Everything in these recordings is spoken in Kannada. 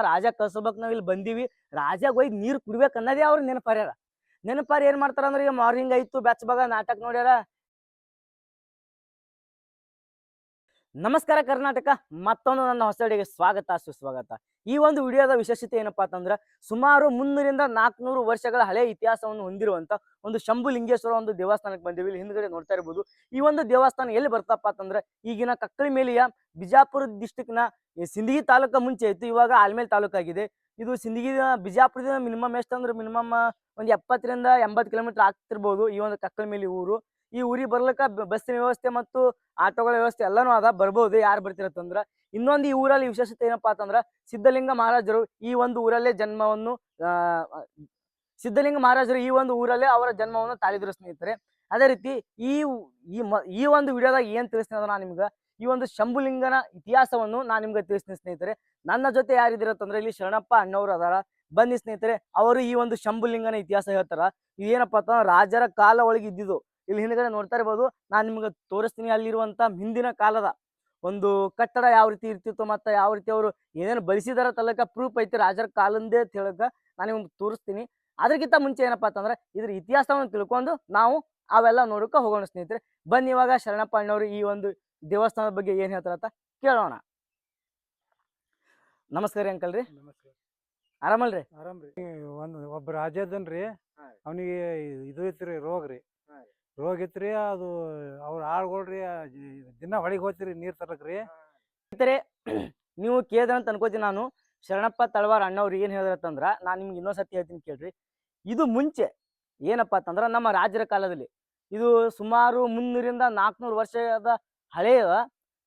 ರಾಜ ಕಳ್ಸೋಬಕ್ ನಾವ್ ಇಲ್ಲಿ ಬಂದಿವಿ. ರಾಜಾಗ ಹೋಗಿ ನೀರ್ ಕುಡ್ಬೇಕ್ ಅನ್ನೋದೇ ಅವ್ರ ನೆನಪಾರ್ಯಾರ. ನೆನಪಾರಿ ಏನ್ ಮಾಡ್ತಾರ ಅಂದ್ರೆ ಈಗ ಮಾರ್ನಿಂಗ್ ಆಯ್ತು ಬೆಚ್ಚಬಾಗ ನಾಟಕ ನೋಡ್ಯಾರ. ನಮಸ್ಕಾರ ಕರ್ನಾಟಕ, ಮತ್ತೊಂದು ನನ್ನ ಹೊಸಡಿಗೆ ಸ್ವಾಗತ, ಸುಸ್ವಾಗತ. ಈ ಒಂದು ವಿಡಿಯೋದ ವಿಶೇಷತೆ ಏನಪ್ಪಾ ಅಂತಂದ್ರೆ, ಸುಮಾರು ಮುನ್ನೂರಿಂದ ನಾಲ್ಕುನೂರು ವರ್ಷಗಳ ಹಳೆ ಇತಿಹಾಸವನ್ನು ಹೊಂದಿರುವಂತ ಒಂದು ಶಂಭುಲಿಂಗೇಶ್ವರ ಒಂದು ದೇವಸ್ಥಾನಕ್ಕೆ ಬಂದಿವಿ. ಇಲ್ಲಿ ಹಿಂದ್ಗಡೆ ನೋಡ್ತಾ ಇರ್ಬೋದು. ಈ ಒಂದು ದೇವಸ್ಥಾನ ಎಲ್ಲಿ ಬರ್ತಪ್ಪ ಅಂತಂದ್ರೆ, ಈಗಿನ ಕಕ್ಕಳಿ ಮೇಲೆಯ ಬಿಜಾಪುರ ಡಿಸ್ಟಿಕ್ನ ಸಿಂದಗಿ ತಾಲೂಕ ಮುಂಚೆ ಇತ್ತು. ಇವಾಗ ಆಲ್ಮೇಲ್ ತಾಲೂಕು ಆಗಿದೆ ಇದು ಸಿಂದಗಿದ ಬಿಜಾಪುರದಿಂದ ಮಿನಿಮಮ್ ಎಷ್ಟು ಅಂದ್ರೆ ಮಿನಿಮಮ್ ಒಂದು ಎಪ್ಪತ್ತರಿಂದ ಎಂಬತ್ತು ಕಿಲೋಮೀಟರ್ ಆಗ್ತಿರ್ಬೋದು ಈ ಒಂದು ಕಕ್ಕಳ ಮೇಲೆ ಊರು. ಈ ಊರಿಗೆ ಬರ್ಲಿಕ್ಕ ಬಸ್ಸಿನ ವ್ಯವಸ್ಥೆ ಮತ್ತು ಆಟೋಗಳ ವ್ಯವಸ್ಥೆ ಎಲ್ಲಾನು ಅದ, ಬರ್ಬೋದು ಯಾರು ಬರ್ತಿರತ್ತಂದ್ರ. ಇನ್ನೊಂದು ಈ ಊರಲ್ಲಿ ವಿಶೇಷತೆ ಏನಪ್ಪಾ ಅಂತಂದ್ರ ಸಿದ್ಧಲಿಂಗ ಮಹಾರಾಜರು ಈ ಒಂದು ಊರಲ್ಲೇ ಜನ್ಮವನ್ನು ಸಿದ್ಧಲಿಂಗ ಮಹಾರಾಜರು ಈ ಒಂದು ಊರಲ್ಲೇ ಅವರ ಜನ್ಮವನ್ನು ತಾಳಿದ್ರು ಸ್ನೇಹಿತರೆ. ಅದೇ ರೀತಿ ಈ ಈ ಒಂದು ವಿಡಿಯೋದಾಗ ಏನ್ ತಿಳಿಸ್ತೀನಿ ನಾನು ನಿಮ್ಗೆ ಈ ಒಂದು ಶಂಭುಲಿಂಗನ ಇತಿಹಾಸವನ್ನು ನಾನು ನಿಮ್ಗೆ ತಿಳಿಸ್ತೀನಿ ಸ್ನೇಹಿತರೆ. ನನ್ನ ಜೊತೆ ಯಾರಿದಿರತ್ತಂದ್ರೆ ಇಲ್ಲಿ ಶರಣಪ್ಪ ಅಣ್ಣವ್ರು ಅದಾರ. ಬನ್ನಿ ಸ್ನೇಹಿತರೆ, ಅವರು ಈ ಒಂದು ಶಂಭುಲಿಂಗನ ಇತಿಹಾಸ ಹೇಳ್ತಾರ. ಇದೇನಪ್ಪ ಅಂತಂದ್ರೆ ರಾಜರ ಕಾಲ ಒಳಗೆ ಇದ್ದಿದ್ದು. ಇಲ್ಲಿ ಹಿಂದ್ಗಡೆ ನೋಡ್ತಾ ಇರ್ಬೋದು, ನಾನು ನಿಮ್ಗೆ ತೋರಿಸ್ತೀನಿ ಅಲ್ಲಿರುವಂತ ಹಿಂದಿನ ಕಾಲದ. ಒಂದು ಕಟ್ಟಡ ಯಾವ ರೀತಿ ಇರ್ತಿತ್ತು ಮತ್ತೆ ಯಾವ ರೀತಿ ಅವರು ಏನೇನು ಬಳಸಿದಾರ ತಲಕ ಪ್ರೂಫ್ ಐತಿ ರಾಜರ ಕಾಲಂದೇ ಅಂತ ಹೇಳಕ ನಾನು ನಿಮ್ಗೆ ತೋರಿಸ್ತೀನಿ. ಅದಕ್ಕಿಂತ ಮುಂಚೆ ಏನಪ್ಪಾ ಅಂತಂದ್ರೆ ಇದ್ರ ಇತಿಹಾಸವನ್ನು ತಿಳ್ಕೊಂಡು ನಾವು ಅವೆಲ್ಲ ನೋಡಕ ಹೋಗೋಣ ಸ್ನೇಹಿತರೆ. ಬನ್ನಿ ಇವಾಗ ಶರಣಪ್ಪ ಅಣ್ಣವರು ಈ ಒಂದು ದೇವಸ್ಥಾನದ ಬಗ್ಗೆ ಏನ್ ಹೇಳ್ತಾರ ಅಂತ ಕೇಳೋಣ. ನಮಸ್ಕಾರ ರೀ ಅಂಕಲ್ ರೀ. ನಮಸ್ಕಾರ. ಆರಾಮಲ್ರಿ? ಆರಾಮ್ರಿ ಒಂದ್ ಒಬ್ಬ ರಾಜ ಅದನ್ರಿ. ಅವನಿಗೆ ಇದು ಐತ್ರಿ ರೋಗ ರೀ. ರೋಗ ಐತ್ರಿ ಅದು ಅವ್ರ ಆಳ್ಗೊಳ್ರಿ ದಿನ ಹೊಳಿಗೆ ಹೋಗ್ತಿರಿ ನೀರ್ ತರಕ್ರಿ ಸ್ನೇಹಿತರೆ ನೀವು ಕೇಳಿದ್ರ ಅಂತ ಅನ್ಕೋತೀನಿ ನಾನು. ಶರಣಪ್ಪ ತಳವಾರ ಅಣ್ಣವ್ರು ಏನ್ ಹೇಳಿದ್ರಂತಂದ್ರ ನಾನು ನಿಮ್ಗೆ ಇನ್ನೊಂದ್ ಸತಿ ಹೇಳ್ತೀನಿ ಕೇಳ್ರಿ. ಇದು ಮುಂಚೆ ಏನಪ್ಪಾ ಅಂತಂದ್ರ ನಮ್ಮ ರಾಜರ ಕಾಲದಲ್ಲಿ ಇದು ಸುಮಾರು ಮುನ್ನೂರಿಂದ ನಾಲ್ಕುನೂರು ವರ್ಷದ ಹಳೆಯ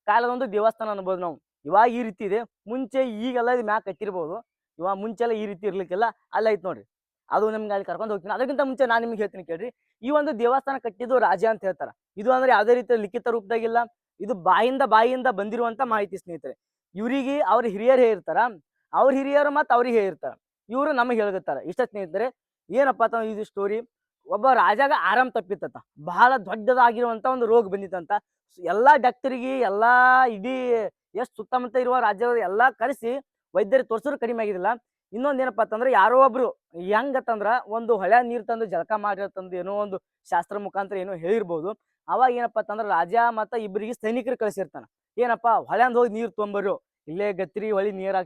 ಕಾಲದ ಒಂದು ದೇವಸ್ಥಾನ ಅನ್ಬೋದು ನಾವು. ಇವಾಗ ಈ ರೀತಿ ಇದೆ. ಮುಂಚೆ ಈಗೆಲ್ಲ ಇದು ಮ್ಯಾಕ್ ಕಟ್ಟಿರ್ಬೋದು. ಇವಾಗ ಮುಂಚೆ ಎಲ್ಲ ಈ ರೀತಿ ಇರ್ಲಿಕ್ಕೆಲ್ಲ. ಅಲ್ಲ ಐತ್ ನೋಡ್ರಿ. ಅದು ನಿಮ್ಗೆ ಅಲ್ಲಿ ಕರ್ಕೊಂಡು ಹೋಗ್ತೀನಿ. ಅದಕ್ಕಿಂತ ಮುಂಚೆ ನಾನು ನಿಮ್ಗೆ ಹೇಳ್ತೀನಿ ಕೇಳ್ರಿ. ಈ ಒಂದು ದೇವಸ್ಥಾನ ಕಟ್ಟಿದ್ದು ರಾಜ ಅಂತ ಹೇಳ್ತಾರೆ. ಇದು ಅಂದ್ರೆ ಯಾವುದೇ ರೀತಿಯ ಲಿಖಿತ ರೂಪದಾಗಿಲ್ಲ. ಇದು ಬಾಯಿಂದ ಬಾಯಿಂದ ಬಂದಿರುವಂತ ಮಾಹಿತಿ ಸ್ನೇಹಿತರೆ. ಇವರಿಗೆ ಅವ್ರ ಹಿರಿಯರು ಹೇಳಿರ್ತಾರ ಅವ್ರ ಹಿರಿಯರು ಮತ್ತು ಅವ್ರಿಗೆ ಹೇಳಿರ್ತಾರ ಇವರು ನಮಗೆ ಹೇಳ್ತಾರೆ ಇಷ್ಟ ಸ್ನೇಹಿತರೆ. ಏನಪ್ಪಾ ಅಂತ ಇದು ಸ್ಟೋರಿ ಒಬ್ಬ ರಾಜಾಗ ಆರಾಮ್ ತಪ್ಪಿತ್ತಂತ ಬಹಳ ದೊಡ್ಡದಾಗಿರುವಂತ ಒಂದು ರೋಗ ಬಂದಿತ್ತಂತ ಎಲ್ಲಾ ಡಾಕ್ಟರಿಗೆ, ಎಲ್ಲಾ ಇಡೀ ಎಷ್ಟು ಸುತ್ತಮುತ್ತ ಇರುವ ರಾಜ್ಯದ ಎಲ್ಲಾ ಕರೆಸಿ ವೈದ್ಯರು ತೋರ್ಸಿದ್ರು ಕಡಿಮೆ ಆಗಿದಿಲ್ಲ. ಇನ್ನೊಂದ್ ಏನಪ್ಪಾ ಅಂತಂದ್ರೆ ಯಾರೋ ಒಬ್ರು ಹೆಂಗತ್ತಂದ್ರ ಒಂದು ಹೊಳೆ ನೀರ್ ತಂದು ಜಳಕ ಮಾಡಿರತ್ತಂದು ಏನೋ ಒಂದು ಶಾಸ್ತ್ರ ಮುಖಾಂತರ ಏನೋ ಹೇಳಿರ್ಬೋದು. ಅವಾಗ ಏನಪ್ಪಾ ಅಂತಂದ್ರೆ ರಾಜ ಮತ್ತ ಇಬ್ಬರಿಗೆ ಸೈನಿಕರು ಕಳಿಸಿರ್ತಾನ. ಏನಪ್ಪಾ ಹೊಳ್ಯಾಂದ ಹೋಗಿ ನೀರ್ ತೊಂಬರು, ಇಲ್ಲೇ ಗತ್ರಿ ಹೊಳಿ ನೀರ್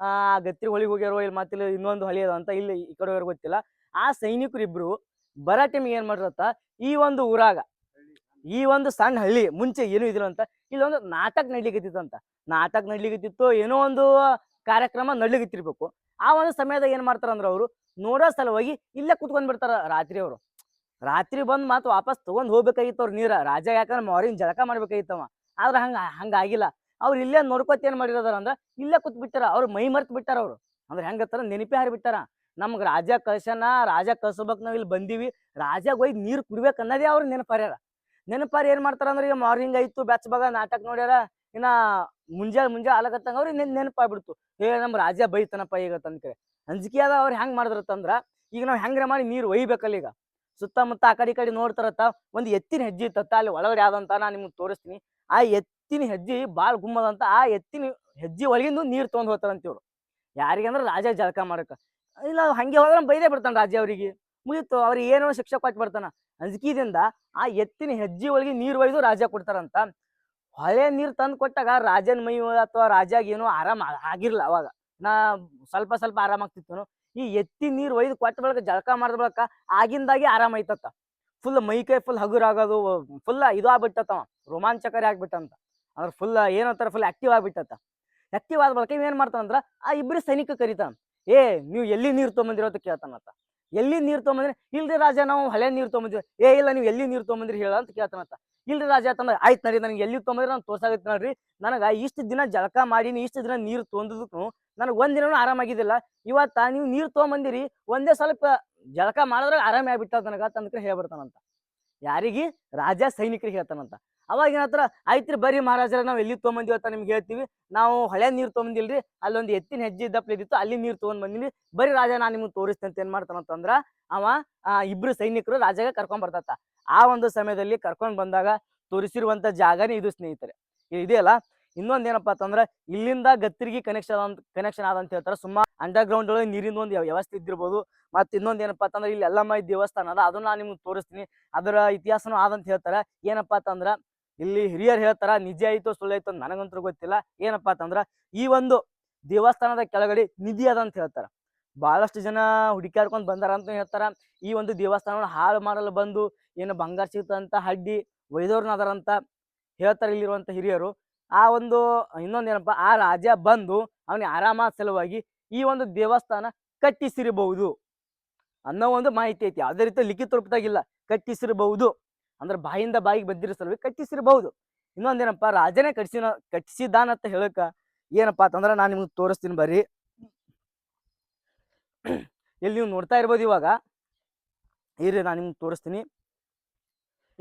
ಆ ಗತ್ರಿ ಹೊಳಿಗೆ ಹೋಗ್ಯಾರೋ ಇಲ್ಲಿ ಮತ್ತಿಲ್ಲ ಇನ್ನೊಂದು ಹೊಳಿ ಅದ ಅಂತ ಇಲ್ಲಿ ಈ ಕಡೆ ಗೊತ್ತಿಲ್ಲ. ಆ ಸೈನಿಕರಿಬ್ರು ಬರ ಟೈಮ್ ಏನ್ ಮಾಡಿರತ್ತ? ಈ ಒಂದು ಊರಾಗ, ಈ ಒಂದು ಸಣ್ಣ ಹಳ್ಳಿ ಮುಂಚೆ ಏನು ಇದ್ರು ಅಂತ ಇಲ್ಲೊಂದು ನಾಟಕ ನಡ್ಲಿಕತ್ತಿತ್ತಂತ. ನಾಟಕ ನಡ್ಲಿಕ್ಕಿತ್ತು ಏನೋ ಒಂದು ಕಾರ್ಯಕ್ರಮ ನಡ್ಲಿಕ್ಕಿತ್ತಿರ್ಬೇಕು ಆ ಒಂದು ಸಮಯದಾಗ ಏನ್ ಮಾಡ್ತಾರ ಅಂದ್ರ ಅವರು ನೋಡೋ ಸಲುವಾಗಿ ಇಲ್ಲೇ ಕುತ್ಕೊಂಡ್ ಬಿಡ್ತಾರ ರಾತ್ರಿ ಅವರು. ರಾತ್ರಿ ಬಂದ್ ಮಾತು ವಾಪಸ್ ತಗೊಂಡ್ ಹೋಗ್ಬೇಕಾಗಿತ್ತು ಅವ್ರ ನೀರ. ರಾಜ ಯಾಕಂದ್ರೆ ಮಾರಿನ ಜಳಕ ಮಾಡ್ಬೇಕಾಗಿತ್ತವ ಆದ್ರ ಹಂಗ ಹಂಗ ಆಗಿಲ್ಲ. ಅವ್ರು ಇಲ್ಲೇ ನೋಡ್ಕೊತ ಏನ್ ಮಾಡಿರೋದಾರ ಅಂದ್ರ ಇಲ್ಲೇ ಕುತ್ ಬಿಟ್ಟಾರ ಅವ್ರು ಮೈ ಮರ್ತ್ ಬಿಟ್ಟಾರ ಅವ್ರು. ಅಂದ್ರೆ ಹೆಂಗತ್ತಾರ ನೆನಪಿ ಹಾರಿ ಬಿಟ್ಟಾರ. ನಮ್ಗ್ ರಾಜ ಕಳ್ಸನ ರಾಜ ಕಳ್ಸೋಬಕ್ ನಾವು ಇಲ್ಲಿ ಬಂದೀವಿ. ರಾಜಾಗ ಹೋಗಿ ನೀರು ಕುಡಿಬೇಕು ಅನ್ನೋದೇ ಅವ್ರ ನೆನಪಾರ್ಯಾರ. ನೆನಪಾರ ಏನ್ ಮಾಡ್ತಾರ ಅಂದ್ರೆ ಈಗ ಮಾರ್ನಿಂಗ್ ಆಯ್ತು ಬೆಚ್ಚ ಬಗ ನಾಟಕ ನೋಡ್ಯಾರ, ಇನ್ನ ಮುಂಜಾ ಮುಂಜಾನೆ ಆಲಕತ್ತಂಗ ಅವ್ರಿಗೆ ನೆನ್ ನೆನಪಾಗ್ಬಿಡ್ತು. ಏ ನಮ್ಮ ರಾಜ ಬೈತನಪ್ಪ ಈಗ ತಂದ್ಕೆ ಅಂಜಿಕೆ ಅದ ಅವ್ರು ಹೆಂಗ್ ಮಾಡಿದ್ರತ್ತಂದ್ರ ಈಗ ನಾವು ಹೆಂಗ್ರ ಮಾಡಿ ನೀರು ಒಯ್ಬೇಕಲ್ಲ ಈಗ. ಸುತ್ತಮುತ್ತ ಆ ಕಡೆ ಕಡೆ ನೋಡ್ತಾರತ್ತ, ಒಂದ್ ಎತ್ತಿನ ಹೆಜ್ಜೆ ಇತ್ತತ್ತ ಅಲ್ಲಿ ಒಳಗಡೆ ಯಾವ್ದಂತ ನಾ ನಿಮ್ಗೆ ತೋರಿಸ್ತೀನಿ. ಆ ಎತ್ತಿನ ಹೆಜ್ಜೆ ಬಾಳ್ ಗುಮ್ಮದಂತ, ಆ ಎತ್ತಿನ ಹೆಜ್ಜೆ ಒಳಗಿಂದು ನೀರು ತಗೊಂಡ್ ಹೋಗ್ತಾರಂತ ಇವ್ರು. ಅಂದ್ರೆ ರಾಜ ಜಳಕ ಮಾಡಕ. ಇಲ್ಲ, ಹಂಗೆ ಹೋದ್ರೆ ಬೈದೇ ಬಿಡ್ತಾನ ರಾಜ ಅವರಿಗೆ. ಮುಗೀತು ಅವ್ರಿಗೆ ಏನೋ ಶಿಕ್ಷೆ ಕೊಟ್ಟು ಬರ್ತಾನ. ಅಂಜಿಕೆದಿಂದ ಆ ಎತ್ತಿನ ಹೆಜ್ಜೆ ಒಳಗೆ ನೀರು ಒಯ್ದು ರಾಜ ಕೊಡ್ತಾರಂತ. ಹೊಳೆ ನೀರು ತಂದು ಕೊಟ್ಟಾಗ ರಾಜನ ಮೈ ಅಥವಾ ರಾಜಾಗ ಏನೋ ಆರಾಮ ಆಗಿರ್ಲ ಅವಾಗ. ನಾ ಸ್ವಲ್ಪ ಸ್ವಲ್ಪ ಆರಾಮ ಆಗ್ತಿತ್ತು ಈ ಎತ್ತಿ ನೀರು ಒಯ್ದು ಕೊಟ್ಟ ಬಳಕ ಜಳಕ ಮಾಡಿದ ಬಳಕ ಆಗಿಂದಾಗೆ ಆರಾಮ ಐತತ್ತ ಫುಲ್ ಮೈ ಕೈ ಫುಲ್ ಹಗುರ ಆಗೋದು ಫುಲ್ ಇದು ಆಗ್ಬಿಟ್ಟತ್ತವ ರೋಮಾಂಚಕಾರಿ ಆಗ್ಬಿಟ್ಟಂತ. ಅಂದ್ರೆ ಫುಲ್ ಏನಂತಾರ ಫುಲ್ ಆಕ್ಟಿವ್ ಆಗ್ಬಿಟ್ಟತ್ತ ಆಕ್ಟಿವ್ ಆದ ಬಳಕ ಏನು ಮಾಡ್ತಾನಂದ್ರ, ಆ ಇಬ್ರು ಸೈನಿಕ ಕರಿತಾನ. ಏ, ನೀವು ಎಲ್ಲಿ ನೀರು ತೊಗೊಂಬಂದಿರೋ ಅಂತ ಕೇಳ್ತಾನತ್ತ ಎಲ್ಲಿ ನೀರು ತೊಗೊಂಬಂದ್ರೆ, ಇಲ್ರಿ ರಾಜ, ನಾವು ಹಳೆ ನೀರು ತೊಗೊಂಬಂದಿವಿ ಏ, ಇಲ್ಲ, ನೀವು ಎಲ್ಲಿ ನೀರು ತೊಗೊಂಬಂದ್ರಿ ಹೇಳ ಅಂತ ಕೇಳ್ತಾನತ್ತ ಇಲ್ರಿ ರಾಜ ಅಂತಂದ್ರೆ ಆಯ್ತು ನಡಿ, ನನಗೆ ಎಲ್ಲಿ ತೊಗೊಂಬಂದ್ರೆ ನಾನು ತೋರ್ಸಾಗುತ್ತೆ ನೋಡ್ರಿ. ನನಗೆ ಇಷ್ಟು ದಿನ ಜಳಕ ಮಾಡೀನಿ, ಇಷ್ಟು ದಿನ ನೀರು ತೊಂದದಕ್ಕೂ ನನಗೆ ಒಂದ್ ದಿನನೂ ಆರಾಮಾಗಿದ್ದಿಲ್ಲ ಇವತ್ತ ನೀವು ನೀರು ತೊಗೊಂಬಂದಿರಿ, ಒಂದೇ ಸ್ವಲ್ಪ ಜಳಕ ಮಾಡಿದ್ರೆ ಆರಾಮ ಆಗ್ಬಿಟ್ಟ ನನಗ ತಂದ್ಕ ಹೇಳ್ಬಿಡ್ತಾನಂತ ಯಾರಿಗೆ? ರಾಜ ಸೈನಿಕರಿಗೆ ಹೇಳ್ತಾನಂತ. ಅವಾಗ ಏನತ್ರ ಐತ್ರಿ ಬರೀ ಮಹಾರಾಜರ, ನಾವು ಎಲ್ಲಿ ತೊಗೊಂಬಂದಿವಿ ಅಂತ ನಿಮ್ಗೆ ಹೇಳ್ತೀವಿ. ನಾವು ಹಳೆ ನೀರು ತೊಗೊಂಬಂದಿಲ್ರಿ, ಅಲ್ಲೊಂದು ಎತ್ತಿನ ಹೆಜ್ಜೆ ದಪ್ಪ ಇದ್ದಿತ್ತು ಅಲ್ಲಿ ನೀರು ತೊಗೊಂಡ್ ಬಂದಿನಿ. ಬರ್ರಿ ರಾಜ, ನಾನು ನಿಮ್ಗೆ ತೋರಿಸ್ತೇನೆ ಅಂತ ಏನ್ ಮಾಡ್ತಾನಂತಂದ್ರ ಅವ ಇಬ್ರು ಸೈನಿಕರು ರಾಜಾಗ ಕರ್ಕೊಂಡ್ ಬರ್ತತ್ತ ಆ ಒಂದು ಸಮಯದಲ್ಲಿ ಕರ್ಕೊಂಡ್ ಬಂದಾಗ ತೋರಿಸಿರುವಂತ ಜಾಗನೇ ಇದು ಸ್ನೇಹಿತರೆ. ಇದು ಇದೆಯಲ್ಲ ಇನ್ನೊಂದ್ ಏನಪ್ಪಾ ಅಂತಂದ್ರ ಇಲ್ಲಿಂದ ಗತ್ತಿರಿಗೆ ಕನೆಕ್ಷನ್ ಅಂತ ಕನೆಕ್ಷನ್ ಆದಂತ ಹೇಳ್ತಾರೆ. ಸುಮಾರು ಅಂಡರ್ ಗ್ರೌಂಡ್ ಒಳಗೆ ನೀರಿನ ಒಂದು ವ್ಯವಸ್ಥೆ ಇದ್ದಿರ್ಬೋದು. ಮತ್ತೆ ಇನ್ನೊಂದ್ ಏನಪ್ಪಾ ಅಂತಂದ್ರೆ ಇಲ್ಲಿ ಎಲ್ಲಮ್ಮ ದೇವಸ್ಥಾನ ಅದ, ಅದನ್ನ ನಾನು ನಿಮ್ಗೆ ತೋರಿಸ್ತೀನಿ. ಅದರ ಇತಿಹಾಸನೂ ಆದಂತ ಹೇಳ್ತಾರೆ. ಏನಪ್ಪಾ ಅಂತಂದ್ರ ಇಲ್ಲಿ ಹಿರಿಯರು ಹೇಳ್ತಾರ ನಿಜ ಆಯ್ತು ಸುಳ್ಳು ಆಯ್ತು ಅಂತ ನನಗಂತೂ ಗೊತ್ತಿಲ್ಲ. ಏನಪ್ಪಾ ಅಂತಂದ್ರ, ಈ ಒಂದು ದೇವಸ್ಥಾನದ ಕೆಳಗಡೆ ನಿಧಿ ಅದ ಅಂತ ಹೇಳ್ತಾರ. ಬಹಳಷ್ಟು ಜನ ಹುಡುಕಾಡ್ಕೊಂಡ್ ಬಂದಾರ ಅಂತ ಹೇಳ್ತಾರ. ಈ ಒಂದು ದೇವಸ್ಥಾನವನ್ನು ಹಾಳು ಮಾಡಲು ಬಂದು ಏನು ಬಂಗಾರ ಸಿಗ್ತಂತ ಹಡ್ಡಿ ಒಯ್ದವ್ರನ್ನ ಅದಾರಂತ ಹೇಳ್ತಾರೆ ಇಲ್ಲಿರುವಂತ ಹಿರಿಯರು. ಆ ಒಂದು ಇನ್ನೊಂದೇನಪ್ಪ ಆ ರಾಜ ಬಂದು ಅವನಿಗೆ ಆರಾಮ ಸಲುವಾಗಿ ಈ ಒಂದು ದೇವಸ್ಥಾನ ಕಟ್ಟಿಸಿರಬಹುದು ಅನ್ನೋ ಒಂದು ಮಾಹಿತಿ ಐತಿ. ಯಾವುದೇ ರೀತಿ ಲಿಖಿತ ರೂಪದಾಗಿಲ್ಲ, ಕಟ್ಟಿಸಿರಬಹುದು. ಅಂದ್ರೆ ಬಾಯಿಂದ ಬಾಯಿಗೆ ಬಂದಿರೋ ಸಲುವಾಗಿ ಕಟ್ಟಿಸಿರ್ಬಹುದು. ಇನ್ನೊಂದೇನಪ್ಪ, ರಾಜನೇ ಕಟ್ಟಿಸಿನ ಕಟ್ಟಿಸಿದಾನಂತ ಹೇಳಕ ಏನಪ್ಪಾ ಅಂತಂದ್ರೆ ನಾನು ನಿಮ್ಗೆ ತೋರಿಸ್ತೀನಿ ಬರ್ರಿ. ಇಲ್ಲಿ ನೀವು ನೋಡ್ತಾ ಇರ್ಬೋದು ಇವಾಗ. ಇರ್ರಿ, ನಾನು ನಿಮ್ಗೆ ತೋರಿಸ್ತೀನಿ.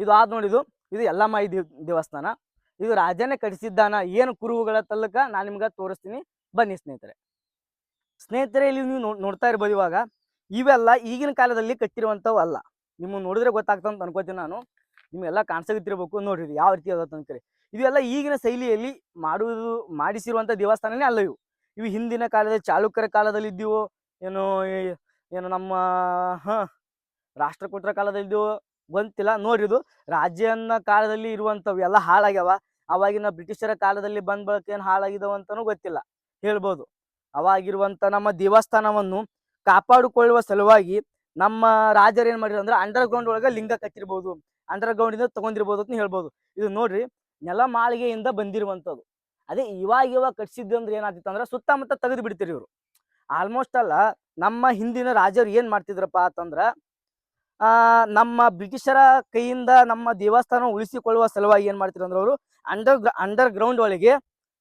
ಇದು ಆದ್ ನೋಡಿದು ಇದು ಎಲ್ಲಮ್ಮಾಯಿ ದೇವ್, ದೇವಸ್ಥಾನ. ಇದು ರಾಜನೇ ಕಟ್ಟಿಸಿದ್ದಾನ ಏನು ಕುರುಹುಗಳ ತಲ್ಲಕ ನಾನು ನಿಮ್ಗೆ ತೋರಿಸ್ತೀನಿ. ಬನ್ನಿ ಸ್ನೇಹಿತರೆ. ಸ್ನೇಹಿತರೆ, ಇಲ್ಲಿ ನೀವು ನೋಡ್ತಾ ಇರ್ಬೋದು ಇವಾಗ. ಇವೆಲ್ಲ ಈಗಿನ ಕಾಲದಲ್ಲಿ ಕಟ್ಟಿರುವಂಥವು ಅಲ್ಲ. ನಿಮ್ಮ ನೋಡಿದ್ರೆ ಗೊತ್ತಾಗ್ತಂತ ಅಂತ ಅನ್ಕೋತೀನಿ ನಾನು. ನಿಮಗೆಲ್ಲ ಕಾಣಿಸಕತ್ತಿರ್ಬೇಕು ನೋಡ್ರಿ ಯಾವ ರೀತಿ ಆಗತ್ತೆ ಅಂತೇಳಿ ಇವೆಲ್ಲ ಈಗಿನ ಶೈಲಿಯಲ್ಲಿ ಮಾಡುವುದು ಮಾಡಿಸಿರುವಂಥ ದೇವಸ್ಥಾನನೇ ಅಲ್ಲ ಇವು. ಇವು ಹಿಂದಿನ ಕಾಲದ ಚಾಲುಕ್ಯರ ಕಾಲದಲ್ಲಿ ಇದ್ದೀವೋ, ಏನು ಏನು ನಮ್ಮ ರಾಷ್ಟ್ರಕೂಟರ ಕಾಲದಲ್ಲಿ ಗೊತ್ತಿಲ್ಲ ನೋಡ್ರಿ ಇದು ರಾಜ್ಯನ ಕಾಲದಲ್ಲಿ ಇರುವಂಥವು ಎಲ್ಲ ಹಾಳಾಗ್ಯಾವ. ಅವಾಗಿನ ಬ್ರಿಟಿಷರ ಕಾಲದಲ್ಲಿ ಬಂದ ಬಳಕ ಏನು ಹಾಳಾಗಿದಾವ ಅಂತಾನೂ ಗೊತ್ತಿಲ್ಲ. ಹೇಳ್ಬೋದು. ಅವಾಗಿರುವಂಥ ನಮ್ಮ ದೇವಸ್ಥಾನವನ್ನು ಕಾಪಾಡಿಕೊಳ್ಳುವ ಸಲುವಾಗಿ ನಮ್ಮ ರಾಜರು ಏನು ಮಾಡಿದ್ರು ಅಂದ್ರೆ ಅಂಡರ್ ಗ್ರೌಂಡ್ ಒಳಗೆ ಲಿಂಗ ಕಟ್ಟಿರ್ಬೋದು. ಅಂಡರ್ ಗ್ರೌಂಡ್ ಇಂದ ತಗೊಂಡಿರ್ಬೋದು ಅಂತ ಹೇಳ್ಬೋದು. ಇದು ನೋಡ್ರಿ, ನೆಲ ಮಾಳಿಗೆಯಿಂದ ಬಂದಿರುವಂಥದ್ದು. ಅದೇ ಇವಾಗ ಇವಾಗ ಕಟ್ಸಿದ್ದು ಅಂದ್ರೆ ಏನಾಗ್ತಿತ್ತು ಅಂದ್ರೆ ಸುತ್ತಮುತ್ತ ತೆಗೆದು ಬಿಡ್ತಿರಿ ಇವರು. ಆಲ್ಮೋಸ್ಟ್ ಅಲ್ಲ, ನಮ್ಮ ಹಿಂದಿನ ರಾಜರು ಏನ್ ಮಾಡ್ತಿದ್ರಪ್ಪ ಅಂತಂದ್ರ, ಆ, ನಮ್ಮ ಬ್ರಿಟಿಷರ ಕೈಯಿಂದ ನಮ್ಮ ದೇವಸ್ಥಾನ ಉಳಿಸಿಕೊಳ್ಳುವ ಸಲುವಾಗಿ ಏನ್ ಅಂದ್ರೆ ಅವರು ಅಂಡರ್ ಅಂಡರ್ ಗ್ರೌಂಡ್ ಒಳಗೆ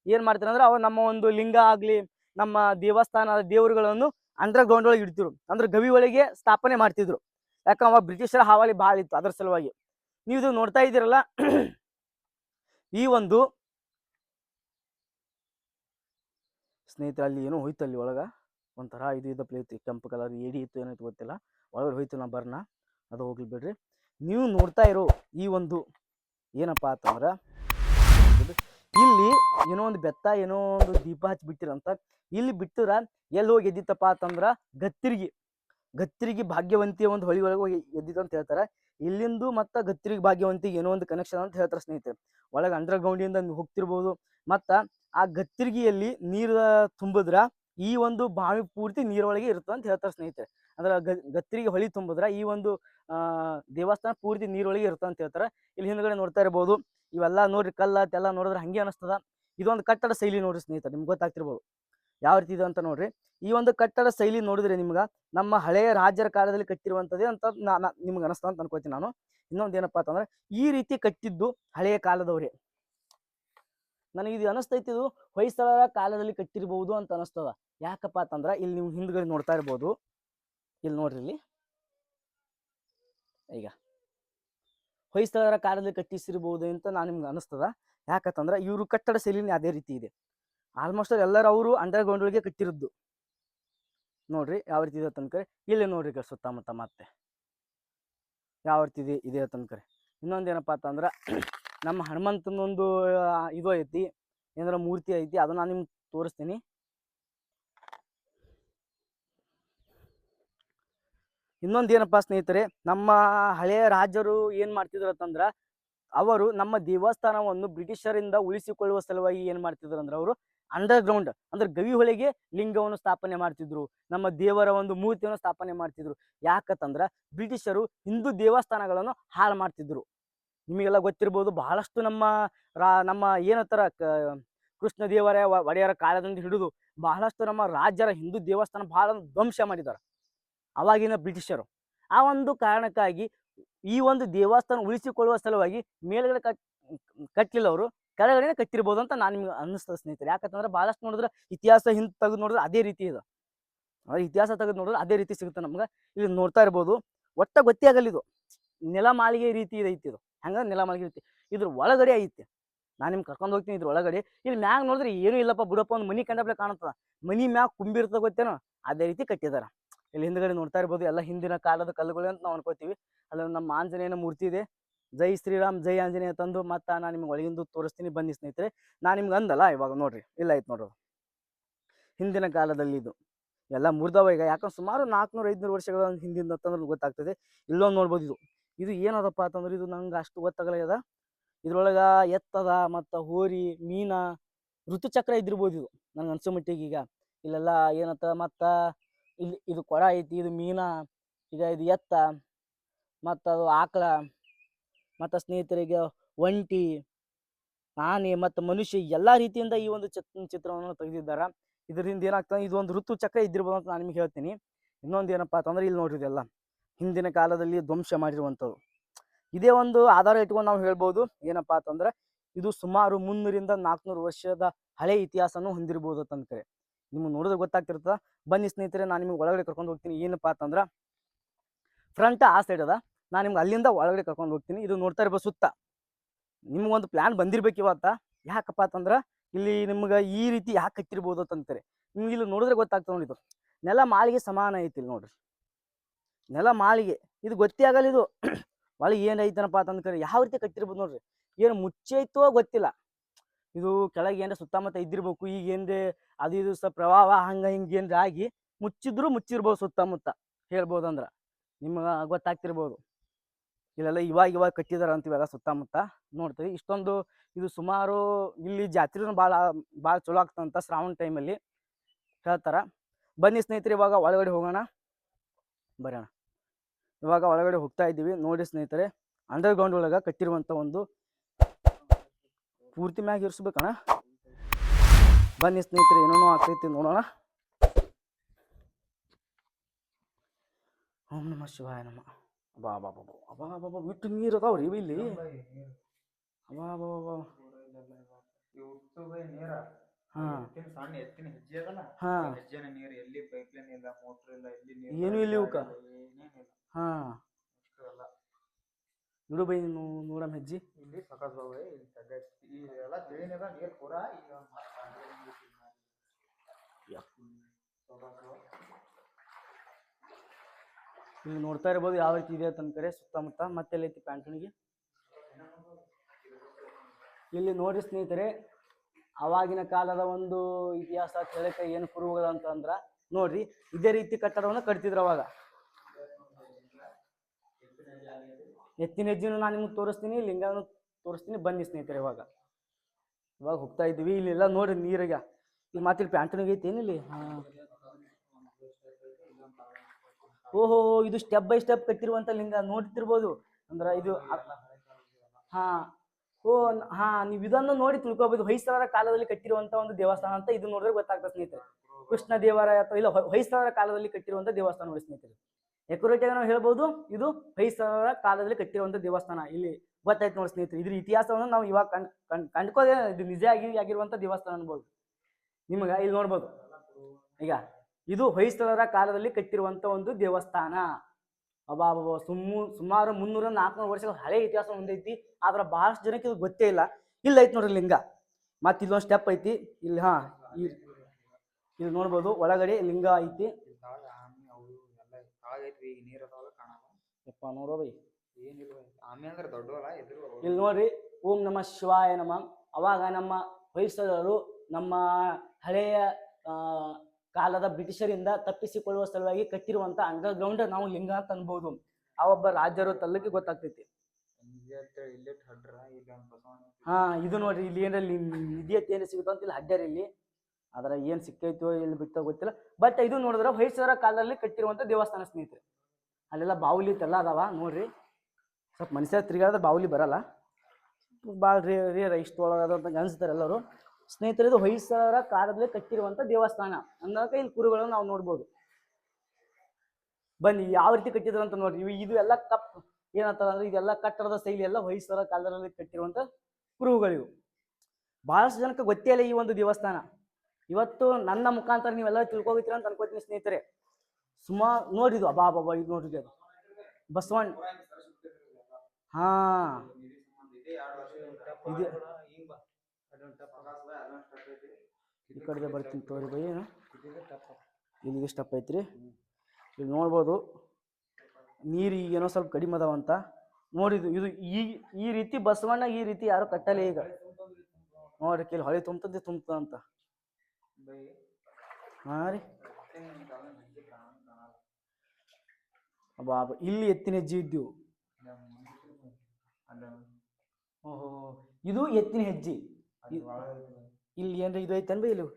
ಏನ್ ಅಂದ್ರೆ ಅವ ನಮ್ಮ ಒಂದು ಲಿಂಗ ಆಗ್ಲಿ, ನಮ್ಮ ದೇವಸ್ಥಾನ ದೇವರುಗಳನ್ನು ಅಂಡರ್ ಗ್ರೌಂಡ್ ಒಳಗೆ ಇಡ್ತಿರು ಅಂದ್ರೆ ಗವಿ ಒಳಗೆ ಸ್ಥಾಪನೆ ಮಾಡ್ತಿದ್ರು. ಯಾಕಂದ್ರೆ ಬ್ರಿಟಿಷರ ಹಾವಳಿ ಬಹಳ ಇತ್ತು ಅದರ ಸಲುವಾಗಿ. ನೀವು ಇದು ನೋಡ್ತಾ ಇದ್ದೀರಲ್ಲ? ಈ ಒಂದು ಸ್ನೇಹಿತರೆ, ಅಲ್ಲಿ ಏನೋ ಹೋಯ್ತು ಅಲ್ಲಿ ಒಳಗೆ? ಒಂಥರ ಇದು ಇದು ಪ್ಲೇಟ್ ಕೆಂಪು ಕಲರ್ ಏಡಿ ಇತ್ತು ಏನೈತೆ ಗೊತ್ತಿಲ್ಲ. ಒಳಗಡೆ ಹೋಯ್ತು ನಾ ಬರ್ನ, ಅದು ಹೋಗ್ಲಿ ಬಿಡ್ರಿ. ನೀವು ನೋಡ್ತಾ ಇರೋ ಈ ಒಂದು ಏನಪ್ಪ ಅಂತಂದ್ರ, ಇಲ್ಲಿ ಏನೋ ಒಂದು ಬೆತ್ತ ಏನೋ ಒಂದು ದೀಪ ಹಚ್ಚಿ ಬಿಟ್ಟಿರಂತ. ಇಲ್ಲಿ ಬಿಟ್ಟಿರ ಎಲ್ಲಿ ಹೋಗಿ ಎದ್ದಿತ್ತಪ್ಪ ಅಂತಂದ್ರ ಗತ್ತಿರಿಗಿ. ಗತ್ತಿರಿಗಿ ಭಾಗ್ಯವಂತಿಯ ಒಂದು ಹೊಳಿ ಒಳಗೆ ಹೋಗಿ ಎದ್ದಿತ್ತು ಅಂತ ಹೇಳ್ತಾರೆ. ಇಲ್ಲಿಂದು ಮತ್ತ ಗತ್ತಿರಿಗೆ ಭಾಗ್ಯವಂತಿಗೆ ಏನೋ ಒಂದು ಕನೆಕ್ಷನ್ ಅಂತ ಹೇಳ್ತಾರೆ ಸ್ನೇಹಿತರೆ. ಒಳಗೆ ಅಂಡರ್ ಗ್ರೌಂಡಿಂದ ಹೋಗ್ತಿರ್ಬೋದು. ಮತ್ತ ಆ ಗತ್ತಿರ್ಗಿಯಲ್ಲಿ ನೀರು ತುಂಬಿದ್ರ ಈ ಒಂದು ಬಾವಿ ಪೂರ್ತಿ ನೀರೊಳಗೆ ಇರುತ್ತೆ ಅಂತ ಹೇಳ್ತಾರೆ ಸ್ನೇಹಿತರೆ. ಅಂದ್ರೆ ಗತ್ತಿರಿಗೆ ಹೊಳಿ ತುಂಬಿದ್ರ ಈ ಒಂದು ದೇವಸ್ಥಾನ ಪೂರ್ತಿ ನೀರೊಳಗೆ ಇರುತ್ತೆ ಅಂತ ಹೇಳ್ತಾರೆ. ಇಲ್ಲಿ ಹಿಂದ್ಗಡೆ ನೋಡ್ತಾ ಇರ್ಬೋದು. ಇವೆಲ್ಲ ನೋಡ್ರಿ ಕಲ್ಲ ಎಲ್ಲ ನೋಡಿದ್ರೆ ಹಂಗೆ ಅನಿಸ್ತದ. ಇದೊಂದು ಕಟ್ಟಡ ಶೈಲಿ ನೋಡ್ರಿ ಸ್ನೇಹಿತರೆ, ನಿಮ್ಗೆ ಗೊತ್ತಾಗ್ತಿರ್ಬೋದು. ಯಾವ ರೀತಿ ಇದೆ ಅಂತ ನೋಡ್ರಿ. ಈ ಒಂದು ಕಟ್ಟಡ ಶೈಲಿ ನೋಡಿದ್ರೆ ನಿಮ್ಗೆ ನಮ್ಮ ಹಳೆಯ ರಾಜರ ಕಾಲದಲ್ಲಿ ಕಟ್ಟಿರುವಂಥದ್ದೇ ಅಂತ ನಾ ನಿಮ್ಗೆ ಅನಿಸ್ತಾ ಅಂತ ಅನ್ಕೋತೀನಿ ನಾನು. ಇನ್ನೊಂದು ಏನಪ್ಪಾ ಅಂತಂದ್ರೆ ಈ ರೀತಿ ಕಟ್ಟಿದ್ದು ಹಳೆಯ ಕಾಲದವ್ರೆ. ನನಗೆ ಇದು ಅನಿಸ್ತೈತಿ ಇದು ಹೊಯ್ಸಳರ ಕಾಲದಲ್ಲಿ ಕಟ್ಟಿರ್ಬಹುದು ಅಂತ ಅನಿಸ್ತದ. ಯಾಕಪ್ಪ ಅಂತಂದ್ರೆ ಇಲ್ಲಿ ನೀವು ಹಿಂದ್ಗಡೆ ನೋಡ್ತಾ ಇರ್ಬೋದು. ಇಲ್ಲಿ ನೋಡ್ರಿ ಇಲ್ಲಿ. ಈಗ ಹೊಯ್ಸಳರ ಕಾಲದಲ್ಲಿ ಕಟ್ಟಿಸಿರ್ಬೋದು ಅಂತ ನಾನು ನಿಮ್ಗೆ ಅನಿಸ್ತದ. ಯಾಕಂತಂದ್ರೆ ಇವರು ಕಟ್ಟಡ ಶೈಲಿನೇ ಅದೇ ರೀತಿ ಇದೆ. ಆಲ್ಮೋಸ್ಟ್ ಎಲ್ಲರೂ ಅವರು ಅಂಡರ್ ಗ್ರೌಂಡ್ ಒಳಗೆ ಕಟ್ಟಿರೋದು ನೋಡ್ರಿ ಯಾವ ರೀತಿ ಇದೆ ತನಕ ಇಲ್ಲಿ ನೋಡ್ರಿ ಈಗ ಸುತ್ತಮುತ್ತ ಮತ್ತೆ. ಯಾವ ರೀತಿ ಇದೆ ಇದೆ ತನಕ ಇನ್ನೊಂದೇನಪ್ಪ ಅಂತಂದ್ರೆ ನಮ್ಮ ಹನುಮಂತನೊಂದು ಇದು ಐತಿ. ಏನಾರ ಮೂರ್ತಿ ಐತಿ, ಅದನ್ನ ನಾನು ನಿಮ್ಗೆ ತೋರಿಸ್ತೀನಿ. ಇನ್ನೊಂದು ಏನಪ್ಪ ಸ್ನೇಹಿತರೆ, ನಮ್ಮ ಹಳೆಯ ರಾಜರು ಏನ್ ಮಾಡ್ತಿದ್ರು ಅಂತಂದ್ರ ಅವರು ನಮ್ಮ ದೇವಸ್ಥಾನವನ್ನು ಬ್ರಿಟಿಷರಿಂದ ಉಳಿಸಿಕೊಳ್ಳುವ ಸಲುವಾಗಿ ಏನು ಮಾಡ್ತಿದ್ರು ಅಂದ್ರೆ ಅವರು ಅಂಡರ್ ಗ್ರೌಂಡ್ ಅಂದ್ರೆ ಗವಿ ಹೊಳೆಗೆ ಲಿಂಗವನ್ನು ಸ್ಥಾಪನೆ ಮಾಡ್ತಿದ್ರು, ನಮ್ಮ ದೇವರ ಒಂದು ಮೂರ್ತಿಯನ್ನು ಸ್ಥಾಪನೆ ಮಾಡ್ತಿದ್ರು. ಯಾಕಂತಂದ್ರ ಬ್ರಿಟಿಷರು ಹಿಂದೂ ದೇವಸ್ಥಾನಗಳನ್ನು ಹಾಳು ಮಾಡ್ತಿದ್ರು. ನಿಮಗೆಲ್ಲ ಗೊತ್ತಿರ್ಬೋದು ಬಹಳಷ್ಟು ನಮ್ಮ ರಾ, ನಮ್ಮ ಏನತ್ತರ ಕೃಷ್ಣ ದೇವರ ಒಡೆಯರ ಕಾಲದಿಂದ ಹಿಡಿದು ಬಹಳಷ್ಟು ನಮ್ಮ ರಾಜ್ಯರ ಹಿಂದೂ ದೇವಸ್ಥಾನ ಬಹಳ ಧ್ವಂಸ ಮಾಡಿದ್ದಾರೆ, ಅವಾಗಿನ ಬ್ರಿಟಿಷರು. ಆ ಒಂದು ಕಾರಣಕ್ಕಾಗಿ ಈ ಒಂದು ದೇವಸ್ಥಾನ ಉಳಿಸಿಕೊಳ್ಳುವ ಸಲುವಾಗಿ ಮೇಲ್ಗಡೆ ಕಟ್ ಅವರು ಕೆಳಗಡೆ ಕಟ್ಟಿರ್ಬೋದು ಅಂತ ನಾನು ನಿಮ್ಗೆ ಅನ್ನಿಸ್ತದೆ ಸ್ನೇಹಿತರೆ. ಯಾಕಂತಂದ್ರೆ ಬಹಳಷ್ಟು ನೋಡಿದ್ರೆ ಇತಿಹಾಸ ಹಿಂದೆ ತೆಗೆದು ನೋಡಿದ್ರೆ ಅದೇ ರೀತಿ ಇದು. ಅಂದ್ರೆ ಇತಿಹಾಸ ತೆಗೆದು ನೋಡಿದ್ರೆ ಅದೇ ರೀತಿ ಸಿಗುತ್ತೆ ನಮ್ಗೆ. ಇಲ್ಲಿ ನೋಡ್ತಾ ಇರ್ಬೋದು, ಒಟ್ಟ ಗೊತ್ತೇ ಆಗಲ್ಲ ಇದು. ನೆಲ ಮಾಳಿಗೆ ರೀತಿ ಇದೆ ಐತಿ ಇದು. ಹೆಂಗ ನೆಲ ಮಾಳಿಗೆ ರೀತಿ. ಇದ್ರ ಒಳಗಡೆ ಐತಿ. ನಾನು ನಿಮ್ಗೆ ಕರ್ಕೊಂಡು ಹೋಗ್ತೀನಿ ಇದ್ರ ಒಳಗಡೆ. ಇಲ್ಲಿ ಮ್ಯಾಗ ನೋಡಿದ್ರೆ ಏನೂ ಇಲ್ಲಪ್ಪ ಬುಡಪ್ಪ ಒಂದು ಮನಿ ಕಂಡಪ್ಲೆ ಕಾಣುತ್ತದ. ಮನಿ ಮ್ಯಾಗ ಕುಂಬಿರ್ತದೆ ಗೊತ್ತೇನೋ? ಅದೇ ರೀತಿ ಕಟ್ಟಿದಾರ. ಇಲ್ಲಿ ಹಿಂದ್ಗಡೆ ನೋಡ್ತಾ ಇರ್ಬೋದು ಎಲ್ಲ ಹಿಂದಿನ ಕಾಲದ ಕಲ್ಲುಗಳು ಅಂತ ನಾವು ಅನ್ಕೋತೀವಿ. ಅಲ್ಲ ನಮ್ಮ ಆಂಜನೇಯನ ಮೂರ್ತಿ ಇದೆ. ಜೈ ಶ್ರೀರಾಮ್, ಜೈ ಆಂಜನೇಯ ತಂದು ಮತ್ತೆ ನಾನು ನಿಮ್ಗೆ ಒಳಗಿಂದು ತೋರಿಸ್ತೀನಿ ಬನ್ನಿ ಸ್ನೇಹಿತರೆ. ನಾನು ನಿಮ್ಗೆ ಅಂದಲ್ಲ ಇವಾಗ ನೋಡ್ರಿ, ಇಲ್ಲ ಆಯ್ತು ನೋಡ್ರಿ. ಹಿಂದಿನ ಕಾಲದಲ್ಲಿ ಇದು. ಎಲ್ಲ ಮುರಿದವ ಈಗ, ಯಾಕಂದ್ರೆ ಸುಮಾರು ನಾಲ್ಕುನೂರು, ಐದುನೂರು ವರ್ಷಗಳ ಹಿಂದಿಂದ ಅಂತಂದ್ರೆ ಗೊತ್ತಾಗ್ತದೆ. ಇಲ್ಲೊಂದು ನೋಡ್ಬೋದು ಇದು. ಇದು ಏನದಪ್ಪ ಅಂತಂದ್ರೆ ಇದು ನಂಗೆ ಅಷ್ಟು ಗೊತ್ತಾಗಲ್ಲ ಇದ್ರೊಳಗೆ ಎತ್ತದ ಮತ್ತು ಹೋರಿ, ಮೀನ, ಋತುಚಕ್ರ ಇದ್ದಿರ್ಬೋದು ಇದು. ನಂಗೆ ಅನ್ಸೋ ಮಟ್ಟಿಗೆ ಈಗ. ಇಲ್ಲೆಲ್ಲ ಏನತ್ತ ಮತ್ತು ಇಲ್ಲಿ ಇದು ಕೊಡ ಐತಿ, ಇದು ಮೀನ, ಈಗ ಇದು ಎತ್ತ, ಮತ್ತು ಅದು ಆಕಳ. ಮತ್ತು ಸ್ನೇಹಿತರಿಗೆ ಒಂಟಿ, ಆನೆ ಮತ್ತು ಮನುಷ್ಯ ಎಲ್ಲ ರೀತಿಯಿಂದ ಈ ಒಂದು ಚಿತ್, ಚಿತ್ರವನ್ನು ತೆಗೆದಿದ್ದಾರೆ. ಇದರಿಂದ ಏನಾಗ್ತದೆ, ಇದು ಒಂದು ಋತು ಚಕ್ರ ಇದ್ದಿರ್ಬೋದು ಅಂತ ನಾನು ನಿಮಗೆ ಹೇಳ್ತೀನಿ. ಇನ್ನೊಂದು ಏನಪ್ಪ ಅಂತಂದ್ರೆ ಇಲ್ಲಿ ನೋಡ್ರಿ ಇದೆಲ್ಲ. ಹಿಂದಿನ ಕಾಲದಲ್ಲಿ ಧ್ವಂಸ ಮಾಡಿರುವಂಥದ್ದು. ಇದೇ ಒಂದು ಆಧಾರ ಇಟ್ಕೊಂಡು ನಾವು ಹೇಳ್ಬೋದು. ಏನಪ್ಪ ಅಂತಂದ್ರೆ ಇದು ಸುಮಾರು ಮುನ್ನೂರಿಂದ ನಾಲ್ಕುನೂರು ವರ್ಷದ ಹಳೆ ಇತಿಹಾಸನೂ ಹೊಂದಿರ್ಬೋದು ಅಂತ ಕರೆ ನಿಮ್ಗೆ ನೋಡಿದ್ರೆ ಗೊತ್ತಾಗ್ತಿರ್ತದೆ. ಬನ್ನಿ ಸ್ನೇಹಿತರೆ, ನಾನು ನಿಮ್ಗೆ ಒಳಗಡೆ ಕರ್ಕೊಂಡು ಹೋಗ್ತೀನಿ. ಏನಪ್ಪ ಅಂತಂದ್ರೆ ಫ್ರಂಟ್ ಆ ಸೈಡ್ ಅದ. ನಾನು ನಿಮ್ಗೆ ಅಲ್ಲಿಂದ ಒಳಗಡೆ ಕರ್ಕೊಂಡು ಹೋಗ್ತೀನಿ. ಇದು ನೋಡ್ತಾ ಇರ್ಬೋದು ಸುತ್ತ. ನಿಮ್ಗೊಂದು ಪ್ಲ್ಯಾನ್ ಬಂದಿರ್ಬೇಕು ಇವತ್ತ. ಯಾಕಪ್ಪ ಅಂತಂದ್ರೆ, ಇಲ್ಲಿ ನಿಮ್ಗೆ ಈ ರೀತಿ ಯಾಕೆ ಕಟ್ಟಿರ್ಬೋದು ಅಂತಂತಾರೆ ನಿಮ್ಗೆ ಇಲ್ಲಿ ನೋಡಿದ್ರೆ ಗೊತ್ತಾಗ್ತದೆ ನೋಡಿ ಇದು. ನೆಲ ಮಾಳಿಗೆ ಸಮಾನ ಐತಿ ಇಲ್ಲಿ ನೋಡ್ರಿ. ನೆಲ ಮಾಳಿಗೆ. ಇದು ಗೊತ್ತೇ ಆಗಲ್ಲ ಇದು. ಒಳಗೆ ಏನು ಐತನಪ್ಪ ಅಂತಂದ್ರೆ ಯಾವ ರೀತಿ ಕಟ್ಟಿರ್ಬೋದು ನೋಡ್ರಿ. ಏನು ಮುಚ್ಚೈತೋ ಗೊತ್ತಿಲ್ಲ. ಇದು ಕೆಳಗೆ ಏನರ ಸುತ್ತಮುತ್ತ ಇದ್ದಿರ್ಬೇಕು, ಈಗ ಏನ್ರೆ ಅದು ಇದು ಸ ಪ್ರವಾಹ ಹಂಗೆ ಹಿಂಗೆ ಏನರ ಆಗಿ ಮುಚ್ಚಿದ್ರು ಮುಚ್ಚಿರ್ಬೋದು ಸುತ್ತಮುತ್ತ. ಹೇಳ್ಬೋದು ಅಂದ್ರೆ ನಿಮ್ಗೆ ಗೊತ್ತಾಗ್ತಿರ್ಬೋದು. ಇಲ್ಲೆಲ್ಲ ಇವಾಗ ಇವಾಗ ಕಟ್ಟಿದಾರ ಇವೆಲ್ಲ ಸುತ್ತಮುತ್ತ ನೋಡ್ತೀವಿ. ಇಷ್ಟೊಂದು ಇದು ಸುಮಾರು ಇಲ್ಲಿ ಜಾತ್ರೆನೂ ಭಾಳ ಭಾಳ ಚಲೋ ಆಗ್ತದಂತ ಶ್ರಾವಣ ಟೈಮಲ್ಲಿ ಹೇಳ್ತಾರ. ಬನ್ನಿ ಸ್ನೇಹಿತರೆ, ಇವಾಗ ಒಳಗಡೆ ಹೋಗೋಣ. ಬರೋಣ. ಇವಾಗ ಒಳಗಡೆ ಹೋಗ್ತಾ ಇದ್ದೀವಿ. ನೋಡಿ ಸ್ನೇಹಿತರೆ ಅಂಡರ್ಗ್ರೌಂಡ್ ಒಳಗೆ ಕಟ್ಟಿರುವಂಥ ಒಂದು ಪೂರ್ತಿ ಮ್ಯಾಗ ಇರಿಸ್ಬೇಕಣ್ಣ. ಬನ್ನಿ ಸ್ನೇಹಿತರೆ, ಏನೇನೋ ಆಗ್ತೈತಿ ನೋಡೋಣ. ಓಂ ನಮ ಶಿವಾಯ ನಮ. ಬಾ ಬಾ ಅಬಾ ಬಾ ಬಾ ಬಿಟ್ಟು ನೀರು ಅದಾವ ರೀ ಇಲ್ಲಿ ಅಬಾ ಅಬಾ ಅಬಾ ನೀರ. ಹಾ. ಎತ್ತಿನ ಸಣ್ಣ ಎತ್ತಿನ ಹೆಜ್ಜೆ ಅದಲ್ಲ. ಹಾ. ಹೆಜ್ಜೆನ ನೀರು ಎಲ್ಲಿ ಪೈಪ್ ಲೈನ್ ಇಲ್ಲ ಮೋಟ್ರ್ ಇಲ್ಲ ಎಲ್ಲಿ ನೀರು ಏನೂ ಇಲ್ಲ? ಏನೇನಿಲ್ಲ ಹಾ. ಎಲ್ಲ. ಬೈ ನೋಡಮ್ ಹೆಜ್ಜಿ. ಇಲ್ಲಿ ಸಕಾಸ್ ಬಾಬಾ ಇಲ್ಲಿ ಈ ಎಲ್ಲ ತಿಳಿನದ ನೀರು ಪೂರಾ ಈಗ. ಸಕಾಸ್ ಇಲ್ಲಿ ನೋಡ್ತಾ ಇರ್ಬೋದು ಯಾವ ರೀತಿ ಇದೆ ಅಂತಂದ್ರೆ ಸುತ್ತಮುತ್ತ ಮತ್ತೆ ಎಲ್ಲೈತಿ ಪ್ಯಾಂಟಣಿಗೆ ಇಲ್ಲಿ ನೋಡಿ ಸ್ನೇಹಿತರೆ, ಅವಾಗಿನ ಕಾಲದ ಒಂದು ಇತಿಹಾಸ ಹೇಳಕ್ಕೆ ಏನು ಅಂತ ಅಂತಂದ್ರ ನೋಡ್ರಿ, ಇದೇ ರೀತಿ ಕಟ್ಟಡವನ್ನು ಕಟ್ತಿದ್ರು ಅವಾಗ. ಎತ್ತಿನ ಹೆಜ್ಜೆನು ನಾನು ನಿಮ್ಗೆ ತೋರಿಸ್ತೀನಿ, ಲಿಂಗನು ತೋರಿಸ್ತೀನಿ, ಬನ್ನಿ ಸ್ನೇಹಿತರೆ ಇವಾಗ. ಇವಾಗ ಹೋಗ್ತಾ ಇದ್ದೀವಿ ಎಲ್ಲ ನೋಡ್ರಿ ನೀರಿಗ. ಇಲ್ಲಿ ಮಾತಿಲ್ಲಿ ಪ್ಯಾಂಟಣಿಗೆ ಐತಿ ಏನಿಲ್ಲಿ? ಹಾಂ. ಓಹೋ ಇದು ಸ್ಟೆಪ್ ಬೈ ಸ್ಟೆಪ್ ಕಟ್ಟಿರುವಂತ ಲಿಂಗ ನೋಡ್ತಿರ್ಬೋದು. ಅಂದ್ರ ಇದು ಹಾ ಓ ಹಾ ನೀವು ಇದನ್ನು ನೋಡಿ ತಿಳ್ಕೊಬೋದು. ಹೊಯ್ಸಳರ ಕಾಲದಲ್ಲಿ ಕಟ್ಟಿರುವಂತ ಒಂದು ದೇವಸ್ಥಾನ ಅಂತ ಇದು ನೋಡಿದ್ರೆ ಗೊತ್ತಾಗ್ತದೆ ಸ್ನೇಹಿತರೆ. ಕೃಷ್ಣ ದೇವರಾಯ ಅಥವಾ ಇಲ್ಲ ಹೊಯ್ಸಳರ ಕಾಲದಲ್ಲಿ ಕಟ್ಟಿರುವಂತ ದೇವಸ್ಥಾನ ನೋಡಿ ಸ್ನೇಹಿತರೆ. ಎಕ್ಯುರೇಟ್ ಆಗಿ ನಾವು ಹೇಳ್ಬೋದು ಇದು ಹೊಯ್ಸಳರ ಕಾಲದಲ್ಲಿ ಕಟ್ಟಿರುವಂತ ದೇವಸ್ಥಾನ. ಇಲ್ಲಿ ಗೊತ್ತಾಯ್ತು ನೋಡಿ ಸ್ನೇಹಿತರೆ ಇದ್ರ ಇತಿಹಾಸವನ್ನು ನಾವು ಇವಾಗ ಕಂಡ್ ಕಂಡ್ ಕಂಡ್ಕೋದೇ ಇದು ನಿಜ ಆಗಿ ಆಗಿರುವಂತ ದೇವಸ್ಥಾನ ಅನ್ಬೋದು. ನಿಮಗ ಇಲ್ಲಿ ನೋಡ್ಬೋದು. ಈಗ ಇದು ಹೊಯ್ಸಳರ ಕಾಲದಲ್ಲಿ ಕಟ್ಟಿರುವಂತ ಒಂದು ದೇವಸ್ಥಾನ. ಅಬಾಬ ಸುಮ್ಮ ಸುಮಾರು ಮುನ್ನೂರ ನಾಲ್ಕುನೂರು ವರ್ಷಗಳ ಹಳೆ ಇತಿಹಾಸ ಹೊಂದೈತಿ ಆದ್ರೆ ಬಹಳಷ್ಟು ಜನಕ್ಕೆ ಇದು ಗೊತ್ತೇ ಇಲ್ಲ. ಇಲ್ಲಿ ಐತಿ ನೋಡ್ರಿ ಲಿಂಗ. ಮತ್ತೆ ಇಲ್ಲೊಂದು ಸ್ಟೆಪ್ ಐತಿ ಇಲ್ಲಿ ಹಾ ಇಲ್ಲಿ ನೋಡ್ಬೋದು ಒಳಗಡೆ ಲಿಂಗ ಐತಿ. ಇಲ್ಲಿ ನೋಡ್ರಿ ಓಂ ನಮ ಶಿವಾಯ ನಮ. ಅವಾಗ ನಮ್ಮ ಹೊಯ್ಸಳರು ನಮ್ಮ ಹಳೆಯ ಆ, ಕಾಲದ ಬ್ರಿಟಿಷರಿಂದ ತಪ್ಪಿಸಿಕೊಳ್ಳುವ ಸಲುವಾಗಿ ಕಟ್ಟಿರುವಂತ ಅಂಡರ್ಗ್ರೌಂಡ್ ನಾವು ಹೆಂಗ ಅಂತ ಅನ್ಬೋದು. ಆ ಒಬ್ಬ ರಾಜರು ತಲ್ಲಕ್ಕೆ ಗೊತ್ತಾಗ್ತೈತಿ. ಹಾ ಇದು ನೋಡ್ರಿ ಇಲ್ಲಿ ಏನಲ್ಲಿ ನಿಧಿಯತ್ ಏನು ಸಿಗುತ್ತೋ ಅಂತ ಇಲ್ಲಿ ಹಡ್ಡರ್ ಇಲ್ಲಿ. ಅದರ ಏನ್ ಸಿಕ್ಕೈತೋ ಇಲ್ಲಿ ಬಿತ್ತೋ ಗೊತ್ತಿಲ್ಲ. ಬಟ್ ಇದು ನೋಡಿದ್ರೆ ಹೊಯ್ಸರ ಕಾಲದಲ್ಲಿ ಕಟ್ಟಿರುವಂತ ದೇವಸ್ಥಾನ ಸ್ನೇಹಿತರೆ. ಅಲ್ಲೆಲ್ಲ ಬಾವುಲಿ ತೆಲ್ಲ ಅದಾವ ನೋಡ್ರಿ. ಸ್ವಲ್ಪ ಮನುಷ್ಯ ತಿರ್ಗಾದ್ರೆ ಬಾವುಲಿ ಬರಲ್ಲ. ಭಾಳ ರೇ ರೇರ ಇಷ್ಟೊಳಗೆ ಅದು ಅಂತ ಅನ್ಸ್ತಾರೆ ಎಲ್ಲರೂ. ಸ್ನೇಹಿತರೆ ಇದು ಹೊಯ್ಸಳರ ಕಾಲದಲ್ಲಿ ಕಟ್ಟಿರುವಂತ ದೇವಸ್ಥಾನ. ಅನ್ನೋಕೆ ಇಲ್ಲಿ ಕುರುಗಳನ್ನು ನಾವು ನೋಡ್ಬೋದು. ಬನ್ನಿ, ಯಾವ ರೀತಿ ಕಟ್ಟಿದ್ರು ಅಂತ ನೋಡ್ರಿ. ಇದು ಎಲ್ಲ ಕಪ್ ಏನಂತಾರೆ ಅಂದ್ರೆ ಇದೆಲ್ಲ ಕಟ್ಟಡದ ಶೈಲಿ ಎಲ್ಲ ಹೊಯ್ಸಳರ ಕಾಲದಲ್ಲಿ ಕಟ್ಟಿರುವಂತ ಕುರುಹುಗಳಿವು. ಬಹಳಷ್ಟು ಜನಕ್ಕೆ ಗೊತ್ತೇ ಇಲ್ಲ ಈ ಒಂದು ದೇವಸ್ಥಾನ. ಇವತ್ತು ನನ್ನ ಮುಖಾಂತರ ನೀವೆಲ್ಲ ತಿಳ್ಕೊಗಿತೀರ ಅಂತ ಅನ್ಕೋತೀನಿ ಸ್ನೇಹಿತರೆ. ಸುಮಾರು ನೋಡಿದು ಅಬಾ ಬಾಬಾ ಇದು ನೋಡ್ರಿ ಅದು ಬಸವಣ್ಣ. ಹಾ. ಇದೇ ಈ ಕಡೆ ಬರ್ತೀನಿ ತೋರಿ ಬೈ ಇಲ್ಲಿಗೆ ಸ್ಟಪ್ ಐತ್ರಿ? ಇಲ್ಲಿ ನೋಡ್ಬೋದು ನೀರು ಈಗ ಏನೋ ಸ್ವಲ್ಪ ಕಡಿಮೆ ಅದಾವಂತ ನೋಡಿದು ಇದು ಈ ಈ ರೀತಿ ಬಸವಣ್ಣ ಈ ರೀತಿ ಯಾರು ಕಟ್ಟಲ್ಲ ಈಗ. ನೋಡ್ರಿ ಇಲ್ಲಿ ಹೊಳೆ ತುಂಬ್ತದೆ ತುಂಬ್ತದ ಅಂತ. ಹಾ ರೀ. ಅಬ್ಬಾ, ಇಲ್ಲಿ ಎತ್ತಿನ ಹೆಜ್ಜೆ ಇದ್ದೀವು ಓಹೋ ಇದು ಎತ್ತಿನ ಹೆಜ್ಜೆ. ಇಲ್ಲಿ ಏನ್ರಿ ಇದು ಐತೆ ಬೈ ಇಲ್ಲಿ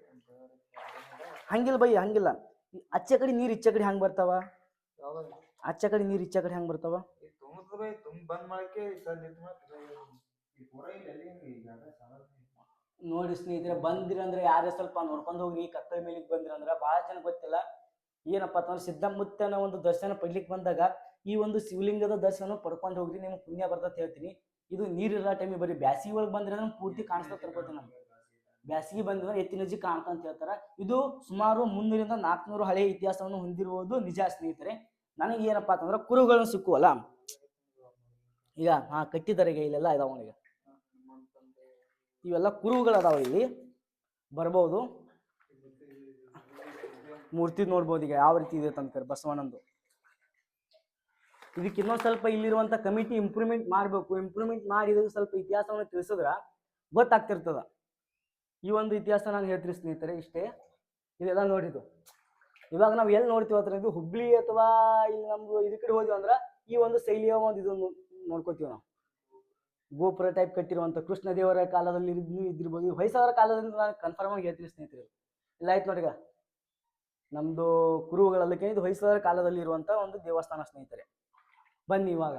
ಹಂಗಿಲ್ಲ ಬೈ ಹಂಗಿಲ್ಲ. ಅಚ್ಚ ಕಡೆ ನೀರು ಇಚ್ಚೆ ಕಡೆ ಹಂಗ್ ಬರ್ತಾವ? ಅಚ್ಚ ಕಡೆ ನೀರು ಇಚ್ಚೆ ಕಡೆ ಹಂಗ್ ಬರ್ತಾವ? ನೋಡಿ ಸ್ನೇಹಿತರೆ ಬಂದಿರಂದ್ರೆ ಯಾರೇ ಸ್ವಲ್ಪ ನೋಡ್ಕೊಂಡು ಹೋಗಿ ಕತ್ತಲ ಮೇಲೆ ಬಂದಿರಂದ್ರೆ ಬಹಳ ಜನ ಗೊತ್ತಿಲ್ಲ. ಏನಪ್ಪ ಅಂತಂದ್ರೆ ಸಿದ್ದಮುತ್ತನ ಒಂದು ದರ್ಶನ ಪಡ್ಲಿಕ್ಕೆ ಬಂದಾಗ ಈ ಒಂದು ಶಿವಲಿಂಗದ ದರ್ಶನ ಪಡ್ಕೊಂಡು ಹೋಗ್ರಿ ನಿಮ್ಗೆ ಪುಣ್ಯ ಬರ್ತದೆ ಹೇಳ್ತೀನಿ. ಇದು ನೀರಿಲ್ಲ ಟೈಮಿಗೆ ಬರೀ ಬ್ಯಾಸಿಗೆ ಒಳಗೆ ಬಂದ್ರೆ ಪೂರ್ತಿ ಕಾಣಿಸ್ತಾ ತಿಳ್ಕೊತೀನಿ ನಮ್ಗೆ ಬ್ಯಾಸಿಗೆ ಬಂದ್ರೆ ಎತ್ತಿನ ಜಿ ಕಾಣ್ತಾ ಅಂತ ಹೇಳ್ತಾರೆ. ಇದು ಸುಮಾರು ಮುನ್ನೂರಿಂದ ನಾಲ್ಕುನೂರು ಹಳೆಯ ಇತಿಹಾಸವನ್ನು ಹೊಂದಿರುವುದು ನಿಜ ಸ್ನೇಹಿತರೆ. ನನಗೆ ಏನಪ್ಪಾ ಅಂತಂದ್ರೆ ಕುರುಗಳನ್ನು ಸಿಕ್ಕುವಲ್ಲ. ಈಗ ಹಾ ಕಟ್ಟಿದ್ದಾರೆ ಈಗ ಇಲ್ಲೆಲ್ಲ ಇದಾವ ಈಗ. ಇವೆಲ್ಲ ಕುರುಗಳು ಅದಾವ ಇಲ್ಲಿ. ಬರ್ಬೋದು. ಮೂರ್ತಿ ನೋಡ್ಬೋದು ಈಗ ಯಾವ ರೀತಿ ಇದೆ ತನಕ ಬಸವಣ್ಣಂದು. ಇದಕ್ಕೆ ಇನ್ನೊಂದು ಸ್ವಲ್ಪ ಇಲ್ಲಿರುವಂಥ ಕಮಿಟಿ ಇಂಪ್ರೂವ್ಮೆಂಟ್ ಮಾಡಬೇಕು. ಇಂಪ್ರೂವ್ಮೆಂಟ್ ಮಾಡಿ ಸ್ವಲ್ಪ ಇತಿಹಾಸವನ್ನು ತಿಳಿಸಿದ್ರ ಗೊತ್ತಾಗ್ತಿರ್ತದ. ಈ ಒಂದು ಇತಿಹಾಸ ನಾನು ಹೇಳ್ತೀನಿ ಸ್ನೇಹಿತರೆ ಇಷ್ಟೇ. ಇದೆಲ್ಲ ನೋಡಿದ್ದು ಇವಾಗ ನಾವು ಎಲ್ಲಿ ನೋಡ್ತೀವಿ ಇದು ಹುಬ್ಳಿ ಅಥವಾ ಇಲ್ಲಿ ನಮ್ದು ಇದ್ ಕಡೆ ಹೋದ್ವಿ ಅಂದ್ರೆ ಈ ಒಂದು ಶೈಲಿಯ ಒಂದು ಇದನ್ನು ನೋಡ್ಕೋತೀವಿ ನಾವು. ಗೋಪುರ ಟೈಪ್ ಕಟ್ಟಿರುವಂತ ಕೃಷ್ಣ ದೇವರ ಕಾಲದಲ್ಲಿ ಈ ಹೊಯ್ಸಳರ ಕಾಲದಿಂದ ನಾನು ಕನ್ಫರ್ಮ್ ಆಗಿ ಹೇಳ್ತೀನಿ ಸ್ನೇಹಿತರೆ. ಇಲ್ಲ ಆಯ್ತು ನೋಡಿಗ ನಮ್ದು ಕುರುಗಳಲ್ಲಿ ಇದು ಹೊಯ್ಸಳರ ಕಾಲದಲ್ಲಿ ಇರುವಂತ ಒಂದು ದೇವಸ್ಥಾನ ಸ್ನೇಹಿತರೆ. ಬನ್ನಿ ಇವಾಗ.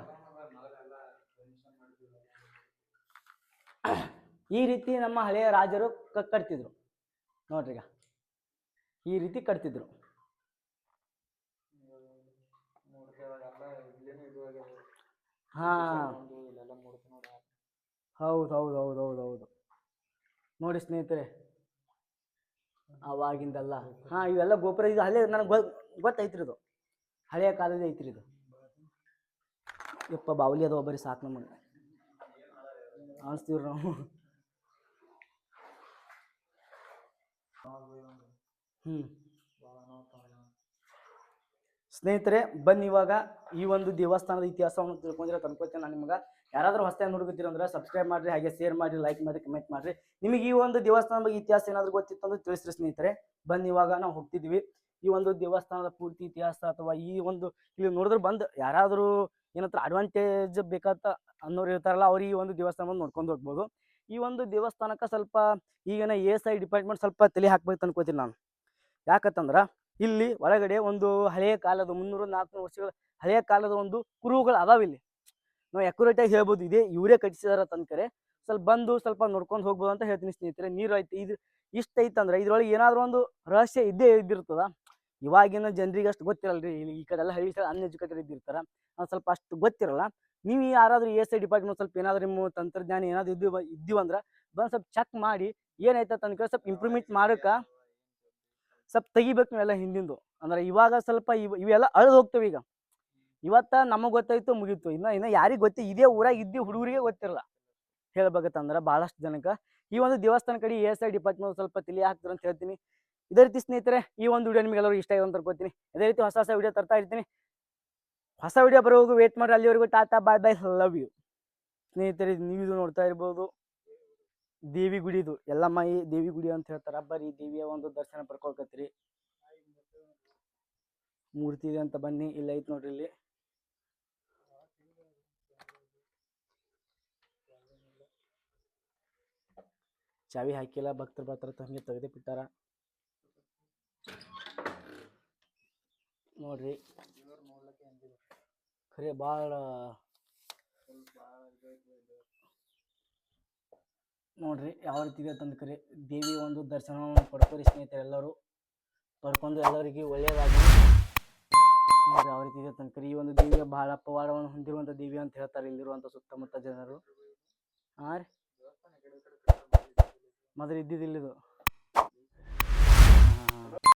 ಈ ರೀತಿ ನಮ್ಮ ಹಳೆಯ ರಾಜರು ಕಟ್ತಿದ್ರು. ನೋಡ್ರಿ ಈಗ. ಈ ರೀತಿ ಕಟ್ತಿದ್ರು. ಹಾ. ಹೌದು ಹೌದು ಹೌದು ಹೌದು ಹೌದು. ನೋಡಿ ಸ್ನೇಹಿತರೆ. ಅವಾಗಿಂದಲ್ಲ. ಹಾ, ಇವೆಲ್ಲ ಗೋಪುರ ಇದು ಹಳೆ ನನಗೆ ಗೊತ್ತೈತ್ರಿ ಇದು. ಹಳೆಯ ಕಾಲದ ಐತ್ರಿ ಇದು. ಯಪ್ಪ, ಬಾವಲಿ ಅದಾವ ಬರೀ ಸಾಕು ನಮಗೆ ಅನಿಸ್ತೀವ್ರಿ ನಾವು. ಹ್ಞೂ ಸ್ನೇಹಿತರೆ, ಬನ್ನಿ ಇವಾಗ ಈ ಒಂದು ದೇವಸ್ಥಾನದ ಇತಿಹಾಸವನ್ನು ತಿಳ್ಕೊಂಡಿರೋ ತಂದ್ಕೊತೀನಿ ನಾನು ನಿಮ್ಗೆ. ಯಾರಾದರೂ ಹೊಸ ನೋಡ್ಕೊತೀರ ಅಂದ್ರೆ ಸಬ್ಸ್ಕ್ರೈಬ್ ಮಾಡ್ರಿ, ಹಾಗೆ ಶೇರ್ ಮಾಡಿ ಲೈಕ್ ಮಾಡಿ ಕಮೆಂಟ್ ಮಾಡಿರಿ. ನಿಮಗೆ ಈ ಒಂದು ದೇವಸ್ಥಾನ ಬಗ್ಗೆ ಇತಿಹಾಸ ಏನಾದರೂ ಗೊತ್ತಿತ್ತು ಅಂದ್ರೆ ತಿಳಿಸ್ರಿ ಸ್ನೇಹಿತರೆ. ಬನ್ನಿ ಇವಾಗ ನಾವು ಹೋಗ್ತಿದ್ವಿ ಈ ಒಂದು ದೇವಸ್ಥಾನದ ಪೂರ್ತಿ ಇತಿಹಾಸ ಅಥವಾ ಈ ಒಂದು ಇಲ್ಲಿ ನೋಡಿದ್ರೆ ಬಂದು ಯಾರಾದರೂ ಏನಂತ ಅಡ್ವಾಂಟೇಜ್ ಬೇಕಾತ ಅನ್ನೋರು ಇರ್ತಾರಲ್ಲ, ಅವ್ರು ಈ ಒಂದು ದೇವಸ್ಥಾನ ನೋಡ್ಕೊಂಡು ಹೋಗ್ಬೋದು. ಈ ಒಂದು ದೇವಸ್ಥಾನಕ್ಕೆ ಸ್ವಲ್ಪ ಈಗಿನ ಎ ಎಸ್ ಐ ಡಿಪಾರ್ಟ್ಮೆಂಟ್ ಸ್ವಲ್ಪ ತಲೆ ಹಾಕ್ಬೇಕು ಅನ್ಕೋತೀನಿ ನಾನು. ಯಾಕಂತಂದ್ರೆ, ಇಲ್ಲಿ ಒಳಗಡೆ ಒಂದು ಹಳೆಯ ಕಾಲದ ಮುನ್ನೂರು, ನಾಲ್ಕುನೂರು ವರ್ಷಗಳ ಹಳೆಯ ಕಾಲದ ಒಂದು ಕುರುಹುಗಳು ಅದಾವ ಇಲ್ಲಿ. ನಾವು ಅಕ್ಯುರೇಟ್ ಆಗಿ ಹೇಳ್ಬೋದು, ಇದೆ ಇವರೇ ಕಟ್ಟಿಸಿದಾರ ತಂದ್ಕರೆ ಸ್ವಲ್ಪ ಬಂದು ಸ್ವಲ್ಪ ನೋಡ್ಕೊಂಡು ಹೋಗ್ಬೋದು ಅಂತ ಹೇಳ್ತೀನಿ ಸ್ನೇಹಿತರೆ. ನೀರು ಐತೆ, ಇದು ಇಷ್ಟ ಐತಂದ್ರೆ ಇದ್ರೊಳಗೆ ಏನಾದರೂ ಒಂದು ರಹಸ್ಯ ಇದ್ದೇ ಇದ್ದಿರ್ತದ ಇವಾಗಿನ ಜನರಿಗೆ ಅಷ್ಟು ಗೊತ್ತಿರಲ್ಲ ರೀ ಈ ಕಡೆ ಎಲ್ಲ ಹಳ್ಳಿ ಸೈಡ್ ಅನ್ಎಜುಕೇಟೆಡ್ ಇದ್ದಿರ್ತಾರೆ. ಅದು ಸ್ವಲ್ಪ ಅಷ್ಟು ಗೊತ್ತಿರಲ್ಲ. ನೀವು ಯಾರಾದರೂ ಎ ಎಸ್ ಐ ಡಿಪಾರ್ಟ್ಮೆಂಟ್ ಸ್ವಲ್ಪ ಏನಾದರೂ ನಿಮ್ಮ ತಂತ್ರಜ್ಞಾನ ಏನಾದರೂ ಇದ್ದು ಇದ್ದೀವಂದ್ರೆ ಬಂದು ಸ್ವಲ್ಪ ಚೆಕ್ ಮಾಡಿ ಏನಾಯ್ತು ತನಕ ಸ್ವಲ್ಪ ಇಂಪ್ರೂವ್ಮೆಂಟ್ ಮಾಡೋಕೆ ಸ್ವಲ್ಪ ತೆಗಿಬೇಕು ನೀವೆಲ್ಲ ಹಿಂದಿಂದು. ಅಂದ್ರೆ ಇವಾಗ ಸ್ವಲ್ಪ ಇವ್ ಇವೆಲ್ಲ ಅಳ್ದು ಹೋಗ್ತವೆ ಈಗ. ಇವತ್ತ ನಮಗೆ ಗೊತ್ತಾಯ್ತು, ಮುಗೀತು. ಇನ್ನ ಇನ್ನ ಯಾರಿಗೆ ಗೊತ್ತಿ, ಇದೇ ಊರಾಗ ಇದ್ದಿ ಹುಡುಗರಿಗೆ ಗೊತ್ತಿರಲ್ಲ. ಹೇಳ್ಬೇಕಂತಂದ್ರೆ ಭಾಳಷ್ಟು ಜನಕ್ಕೆ. ಈ ಒಂದು ದೇವಸ್ಥಾನ ಕಡೆ ಎ ಎಸ್ ಐ ಡಿಪಾರ್ಟ್ಮೆಂಟ್ ಸ್ವಲ್ಪ ತಿಳಿ ಹಾಕ್ತಾರೆ ಅಂತ ಹೇಳ್ತೀನಿ. ಇದೇ ರೀತಿ ಸ್ನೇಹಿತರೆ, ಈ ಒಂದು ವಿಡಿಯೋ ನಿಮಗೆಲ್ಲರೂ ಇಷ್ಟ ಆಗಿದೆ ಅಂತ ಅದೇ ಇದೇ ರೀತಿ ಹೊಸ ಹೊಸ ವಿಡಿಯೋ ತರ್ತಾ ಇರ್ತೀನಿ. ಹೊಸ ವಿಡಿಯೋ ಬರೋವರೆಗೂ ವೇಟ್ ಮಾಡಿ ಅಲ್ಲಿವರೆಗೂ tata bye bye love you ಸ್ನೇಹಿತರೆ ನೀವು ಇದು ನೋಡ್ತಾ ಇರ್ಬೋದು. ದೇವಿ ಗುಡಿದು ಎಲ್ಲಮ್ಮ ಈ ದೇವಿ ಗುಡಿ ಅಂತ ಹೇಳ್ತಾರೆ. ಬರೀ ದೇವಿಯ ಒಂದು ದರ್ಶನ ಪಡ್ಕೊಳ್ಕತ್ರಿ ಮೂರ್ತಿ ಇದೆ ಅಂತ ಬನ್ನಿ. ಇಲ್ಲ ಐತ್ ನೋಡ್ರಿ ಇಲ್ಲಿ. ಚಾವಿ ಹಾಕಿಲ್ಲ, ಭಕ್ತರು ಬರ್ತಾರ ಹಂಗೆ ತೆಗೆದೇ ಬಿಟ್ಟಾರ. ನೋಡ್ರಿ. ಖರೆ ಭಾಳ ನೋಡ್ರಿ ಯಾವ ರೀತಿ ಇದೆ ಅಂತಂದ್ ಕರೆ ದೇವಿ ಒಂದು ದರ್ಶನವನ್ನು ಪಡ್ಕೋರಿ ಸ್ನೇಹಿತರೆ ಎಲ್ಲರೂ. ಪಡ್ಕೊಂಡು ಎಲ್ಲರಿಗೆ ಒಳ್ಳೆಯದಾಗಿ ನೋಡ್ರಿ ಯಾವ ರೀತಿ ಇದೆ ತನಕ ಈ ಒಂದು ದೇವಿಯ ಬಹಳ ಪವಾಡವನ್ನು ಹೊಂದಿರುವಂಥ ದೇವಿ ಅಂತ ಹೇಳ್ತಾರೆ ಇಲ್ಲಿರುವಂಥ ಸುತ್ತಮುತ್ತ ಜನರು. ಹಾಂ ರೀ. ಮೊದಲು ಇದ್ದಿದ್ದಿಲ್ಲ ಇದು.